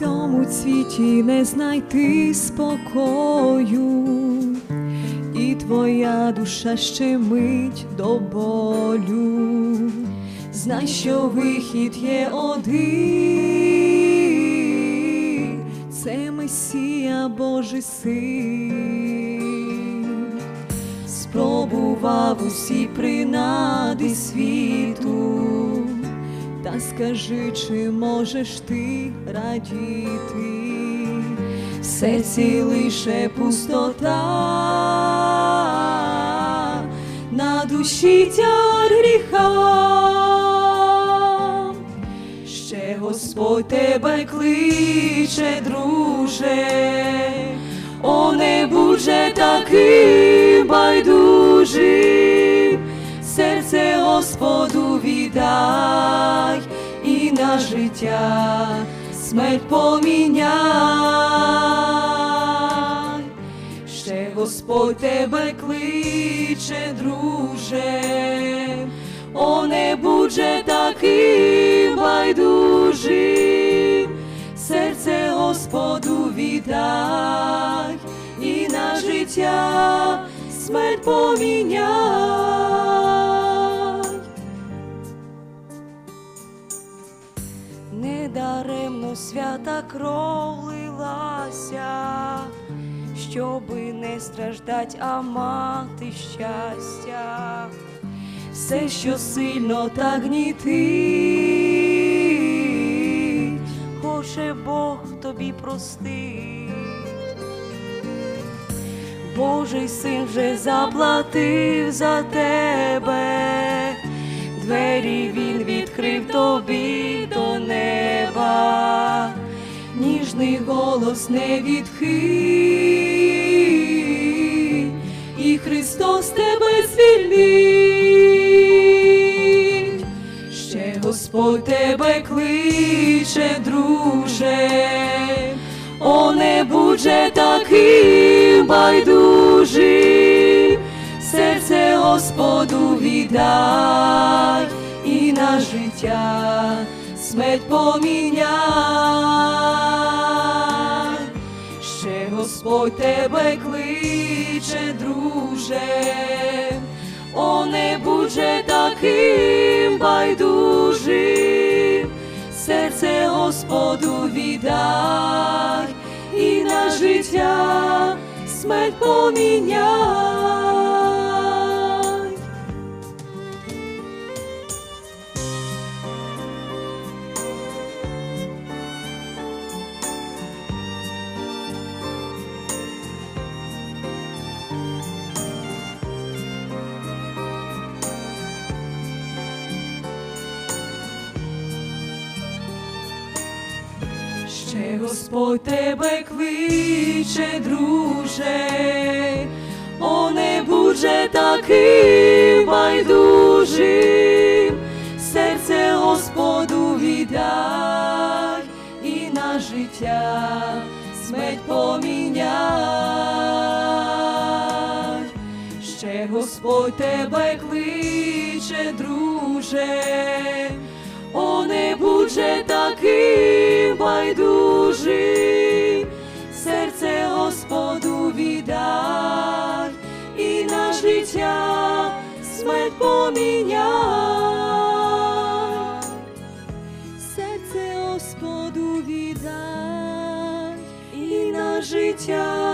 цьому світі не знайти спокою, і твоя душа щемить до болю. Знай, що вихід є один, це Месія Божий син. Спробував усі принади світу, та скажи, чи можеш ти радіти, в серці лише пустота, на душі тяг гріха. Ще Господь тебе кличе, друже, о не будь же таким життя смерть поміняй. Ще Господь тебе кличе, друже, о не будь таким байдужим, серце Господу віддай і на життя смерть поміняй. Недаремно свята кров лилася, щоби не страждать, а мати щастя все, що сильно так гнітить, хоче Бог тобі простить. Божий син вже заплатив за тебе, двері він відкрив тобі ніжний голос не відхиль, і Христос тебе звільнить. Ще Господь тебе кличе, друже, о не будь таким байдужим, серце Господу віддай і на життя смерть поміняй. Господь тебе кличе, друже, о не будь таким байдужим, серце Господу віддай і на життя смерть поміняй. Ще Господь тебе кличе, друже, о не будь таким байдужим, серце Господу віддай і на життя смерть поміняй. Ще Господь тебе кличе, друже, о не будь таким байдужим, поміняй. Серце Господу віддай і на життя.